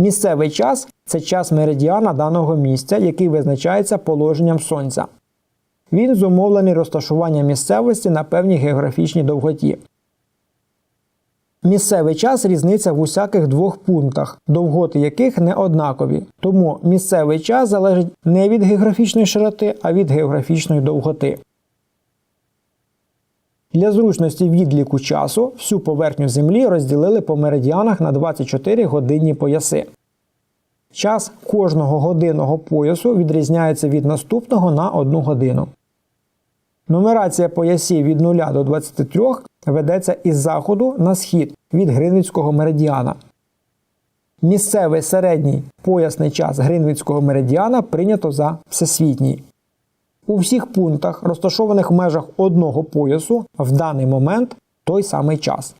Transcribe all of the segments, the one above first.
Місцевий час це час меридіана даного місця, який визначається положенням сонця. Він зумовлений розташуванням місцевості на певній географічній довготі. Місцевий час різниця в усяких двох пунктах, довготи яких не однакові. Тому місцевий час залежить не від географічної широти, а від географічної довготи. Для зручності відліку часу всю поверхню Землі розділили по меридіанах на 24 годинні пояси. Час кожного годинного поясу відрізняється від наступного на 1 годину. Нумерація поясів від 0 до 23 ведеться із заходу на схід від Гринвицького меридіана. Місцевий середній поясний час Гринвицького меридіана прийнято за всесвітній. У всіх пунктах, розташованих в межах одного поясу, в даний момент той самий час.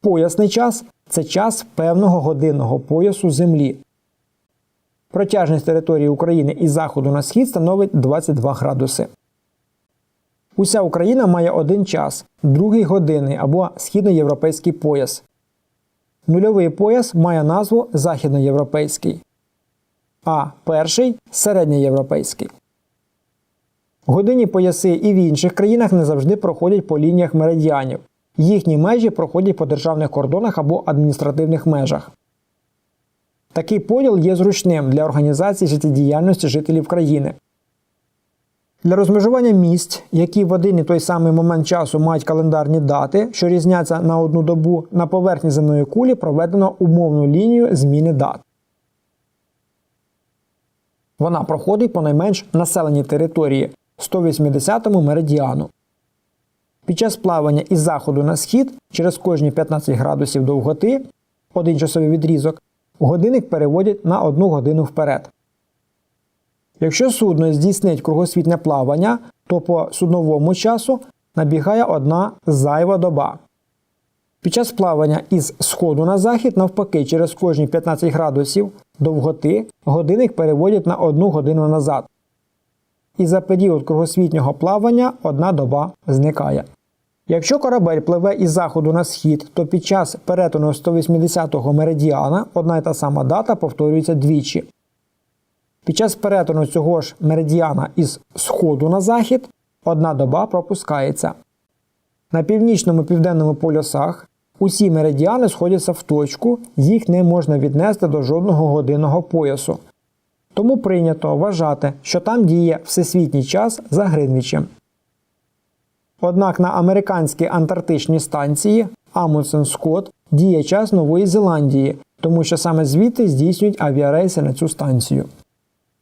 Поясний час це час певного годинного поясу Землі. Протяжність території України із заходу на схід становить 22 градуси. Уся Україна має один час, другий годинний або східноєвропейський пояс. Нульовий пояс має назву західноєвропейський, а перший середньоєвропейський. Годинні пояси і в інших країнах не завжди проходять по лініях меридіанів. Їхні межі проходять по державних кордонах або адміністративних межах. Такий поділ є зручним для організації життєдіяльності жителів країни. Для розмежування місць, які в один і той самий момент часу мають календарні дати, що різняться на одну добу, на поверхні земної кулі проведено умовну лінію зміни дат. Вона проходить по найменш населеній території 180-му меридіану. Під час плавання із заходу на схід через кожні 15 градусів довготи, один часовий відрізок, годинник переводять на одну годину вперед. Якщо судно здійснить кругосвітне плавання, то по судновому часу набігає одна зайва доба. Під час плавання із сходу на захід, навпаки, через кожні 15 градусів довготи годинник переводять на одну годину назад. І за період кругосвітнього плавання одна доба зникає. Якщо корабель пливе із заходу на схід, то під час перетину 180-го меридіана одна й та сама дата повторюється двічі. Під час перетину цього ж меридіана із сходу на захід одна доба пропускається. На північному південному полюсах усі меридіани сходяться в точку, їх не можна віднести до жодного годинного поясу. Тому прийнято вважати, що там діє всесвітній час за Гринвічем. Однак на американській антарктичній станції Амундсен Скотт діє час Нової Зеландії, тому що саме звідти здійснюють авіарейси на цю станцію.